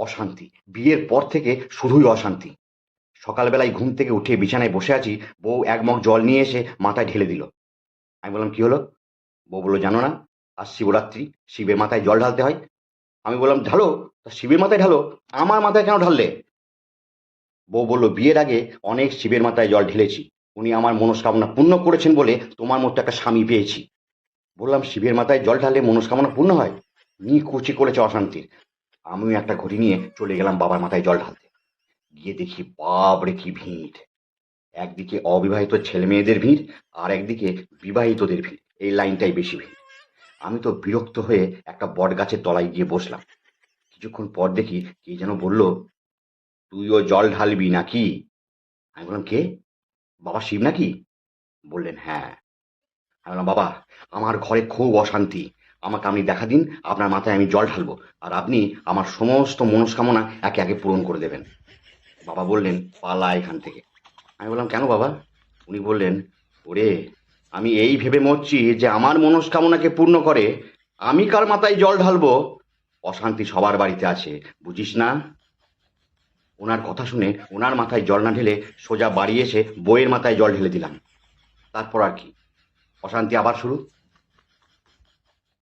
অশান্তি। বিয়ের পর থেকে শুধুই অশান্তি। সকালবেলায় ঘুম থেকে উঠে বিছানায় বসে আছি, বউ এক মগ জল নিয়ে এসে মাথায় ঢেলে দিল। আমি বললাম, কি হলো? বউ বলল, জানো না, আজ শিবরাত্রি, শিবের মাথায় জল ঢালতে হয়। আমি বললাম, ঢালো? তা শিবের মাথায় ঢালো? আমার মাথায় কেন ঢাললে? বউ বলল, বিয়ের আগে অনেক শিবের মাথায় জল ঢেলেছি। উনি আমার মনস্কামনা পূর্ণ করেছেন বলে তোমার মতো একটা স্বামী পেয়েছি। বললাম, শিবের মাথায় জল ঢালে মনস্কামনা পূর্ণ হয়? নি কুচি করেছে অশান্তির। আমিও একটা ঘড়ি নিয়ে চলে গেলাম বাবার মাথায় জল ঢালতে। গিয়ে দেখি বাপরে কি ভিড়। একদিকে অবিবাহিত ছেলে মেয়েদের ভিড় আর একদিকে বিবাহিতদের ভিড়। এই লাইনটাই বেশি ভিড়। আমি তো বিরক্ত হয়ে একটা বট গাছের তলায় গিয়ে বসলাম। কিছুক্ষণ পর দেখি কে যেন বলল, তুইও জল ঢালবি নাকি? আমি বললাম, কে? বাবা শিব নাকি? বললেন হ্যাঁ। আমি বললাম, বাবা, আমার ঘরে খুব অশান্তি। আমাকে আপনি দেখা দিন, আপনার মাথায় আমি জল ঢালবো, আর আপনি আমার সমস্ত মনস্কামনা একে একে পূরণ করে দেবেন। বাবা বললেন, পালা এখান থেকে। আমি বললাম, কেন বাবা? উনি বললেন, ওরে, আমি এই ভেবে মরছি যে আমার মনস্কামনাকে পূর্ণ করে আমি কার মাথায় জল ঢালবো? অশান্তি সবার বাড়িতে আছে, বুঝিস না? ওনার কথা শুনে ওনার মাথায় জল না ঢেলে সোজা বাড়ি এসে বইয়ের মাথায় জল ঢেলে দিলাম। তারপর আর কি? অশান্তি আবার শুরু।